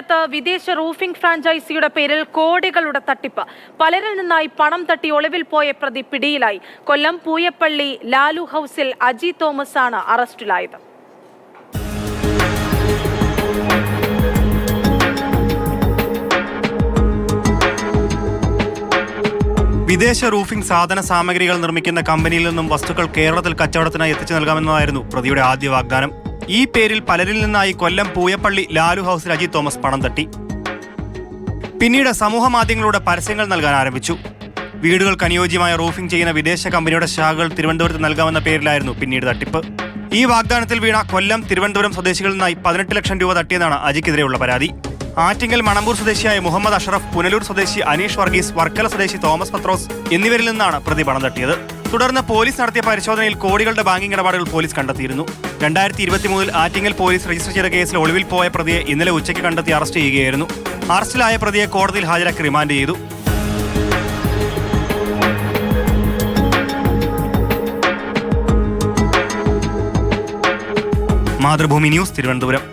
കൊല്ലത്ത് വിദേശ റൂഫിംഗ് ഫ്രാഞ്ചൈസിയുടെ പേരിൽ കോടികളുടെ തട്ടിപ്പ്. പലരിൽ നിന്നായി പണം തട്ടി ഒളിവിൽ പോയ പ്രതി പിടിയിലായി. കൊല്ലം പൂയപ്പള്ളി ലാലു ഹൗസിൽ അജി തോമസ് ആണ് അറസ്റ്റിലായത്. വിദേശ റൂഫിംഗ് സാധന സാമഗ്രികൾ നിർമ്മിക്കുന്ന കമ്പനിയിൽ നിന്നും വസ്തുക്കൾ കേരളത്തിൽ കച്ചവടത്തിനായി എത്തിച്ചു നൽകാമെന്നതായിരുന്നു പ്രതിയുടെ ആദ്യ വാഗ്ദാനം. ഈ പേരിൽ പലരിൽ നിന്നായി കൊല്ലം പൂയപ്പള്ളി ലാലു ഹൗസ് അജിത് തോമസ് പണം തട്ടി. പിന്നീട് സമൂഹ മാധ്യമങ്ങളുടെ പരസ്യങ്ങൾ നൽകാൻ ആരംഭിച്ചു. വീടുകൾക്ക് അനുയോജ്യമായ റൂഫിംഗ് ചെയ്യുന്ന വിദേശ കമ്പനിയുടെ ശാഖകൾ തിരുവനന്തപുരത്ത് നൽകാമെന്ന പേരിലായിരുന്നു പിന്നീട് തട്ടിപ്പ്. ഈ വാഗ്ദാനത്തിൽ വീണ കൊല്ലം തിരുവനന്തപുരം സ്വദേശികളിൽ നിന്നായി പതിനെട്ട് ലക്ഷം രൂപ തട്ടിയെന്നാണ് അജിക്കെതിരെയുള്ള പരാതി. ആറ്റിങ്ങൽ മണമ്പൂർ സ്വദേശിയായ മുഹമ്മദ് അഷറഫ് പുനലൂർ സ്വദേശി അനീഷ് വർഗീസ് വർക്കല സ്വദേശി തോമസ് പത്രോസ് എന്നിവരിൽ നിന്നാണ് പ്രതി പണം തട്ടിയത്. തുടർന്ന് പോലീസ് നടത്തിയ പരിശോധനയിൽ കോടികളുടെ ബാങ്കിംഗ് ഇടപാടുകൾ പോലീസ് കണ്ടെത്തിയിരുന്നു. രണ്ടായിരത്തി ഇരുപത്തി മൂന്നിൽ ആറ്റിങ്ങൽ പോലീസ് രജിസ്റ്റർ ചെയ്ത കേസിൽ ഒളിവിൽ പോയ പ്രതിയെ ഇന്നലെ ഉച്ചയ്ക്ക് കണ്ടെത്തി അറസ്റ്റ് ചെയ്യുകയായിരുന്നു. അറസ്റ്റിലായ പ്രതിയെ കോടതിയിൽ ഹാജരാക്കി റിമാൻഡ് ചെയ്തു. മാതൃഭൂമി ന്യൂസ് തിരുവനന്തപുരം.